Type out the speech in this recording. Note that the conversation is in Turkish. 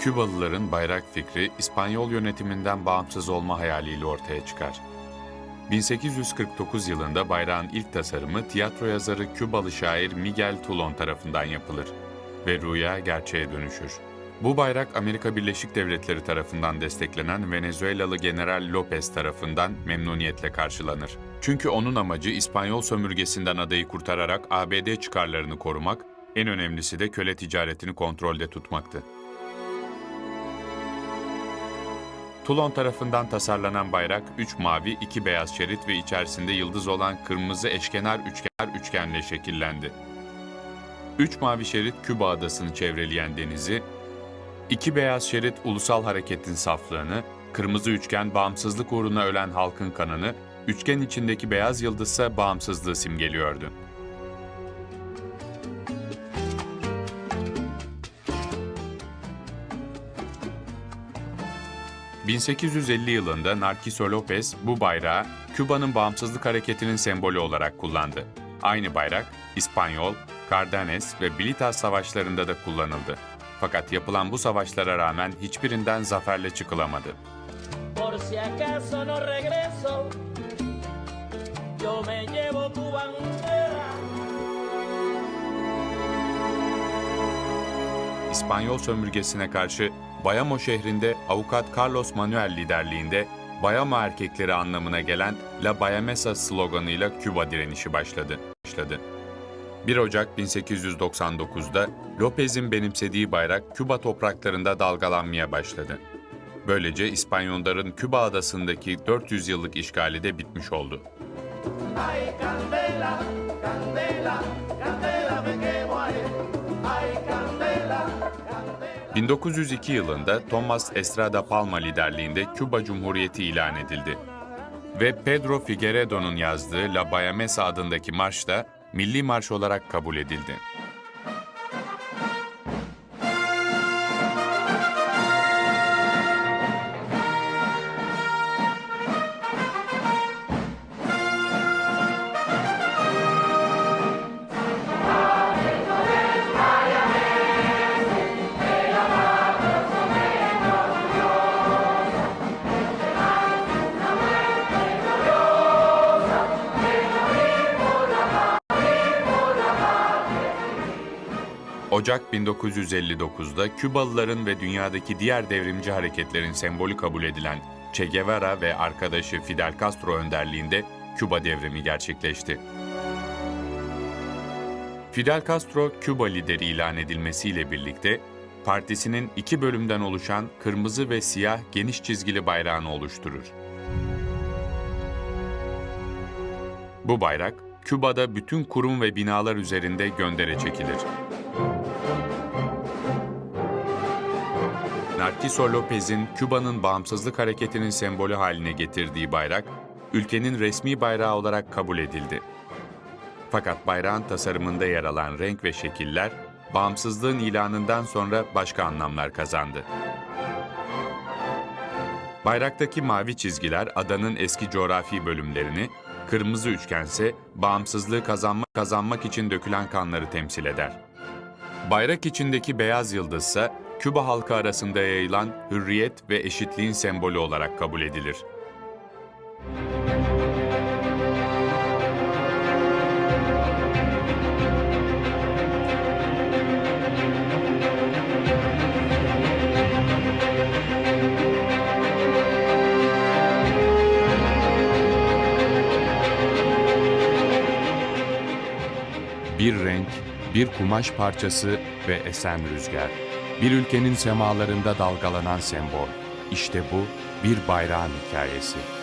Kübalıların bayrak fikri İspanyol yönetiminden bağımsız olma hayaliyle ortaya çıkar. 1849 yılında bayrağın ilk tasarımı tiyatro yazarı Kübalı şair Miguel Toulon tarafından yapılır ve rüya gerçeğe dönüşür. Bu bayrak Amerika Birleşik Devletleri tarafından desteklenen Venezuelalı General Lopez tarafından memnuniyetle karşılanır. Çünkü onun amacı İspanyol sömürgesinden adayı kurtararak ABD çıkarlarını korumak, en önemlisi de köle ticaretini kontrolde tutmaktı. Toulon tarafından tasarlanan bayrak 3 mavi, 2 beyaz şerit ve içerisinde yıldız olan kırmızı eşkenar üçgen üçgenle şekillendi. 3 mavi şerit Küba adasını çevreleyen denizi, 2 beyaz şerit ulusal hareketin saflığını, kırmızı üçgen bağımsızlık uğruna ölen halkın kanını, üçgen içindeki beyaz yıldızsa bağımsızlığı simgeliyordu. ...1850 yılında Narciso Lopez bu bayrağı Küba'nın bağımsızlık hareketinin sembolü olarak kullandı. Aynı bayrak İspanyol, Cardenes ve Bilitas savaşlarında da kullanıldı. Fakat yapılan bu savaşlara rağmen hiçbirinden zaferle çıkılamadı. Por si acaso no regreso, yo me llevo tu bandera. İspanyol sömürgesine karşı Bayamo şehrinde avukat Carlos Manuel liderliğinde Bayamo erkekleri anlamına gelen La Bayamesa sloganıyla Küba direnişi başladı. başladı. 1 Ocak 1899'da Lopez'in benimsediği bayrak Küba topraklarında dalgalanmaya başladı. Böylece İspanyolların Küba adasındaki 400 yıllık işgali de bitmiş oldu. Ay, candela, candela, candela 1902 yılında Thomas Estrada Palma liderliğinde Küba Cumhuriyeti ilan edildi. Ve Pedro Figueredo'nun yazdığı La Bayamesa adındaki marş da milli marş olarak kabul edildi. Ocak 1959'da Kübalıların ve dünyadaki diğer devrimci hareketlerin sembolü kabul edilen Che Guevara ve arkadaşı Fidel Castro önderliğinde Küba devrimi gerçekleşti. Fidel Castro, Küba lideri ilan edilmesiyle birlikte partisinin iki bölümden oluşan kırmızı ve siyah geniş çizgili bayrağını oluşturur. Bu bayrak, Küba'da bütün kurum ve binalar üzerinde göndere çekilir. Narciso Lopez'in Küba'nın bağımsızlık hareketinin sembolü haline getirdiği bayrak, ülkenin resmi bayrağı olarak kabul edildi. Fakat bayrağın tasarımında yer alan renk ve şekiller, bağımsızlığın ilanından sonra başka anlamlar kazandı. Bayraktaki mavi çizgiler adanın eski coğrafi bölümlerini, kırmızı üçgense bağımsızlığı kazanmak, kazanmak için dökülen kanları temsil eder. Bayrak içindeki beyaz yıldızsa Küba halkı arasında yayılan hürriyet ve eşitliğin sembolü olarak kabul edilir. Bir renk, bir kumaş parçası ve esen rüzgar. Bir ülkenin semalarında dalgalanan sembol. İşte bu bir bayrağın hikayesi.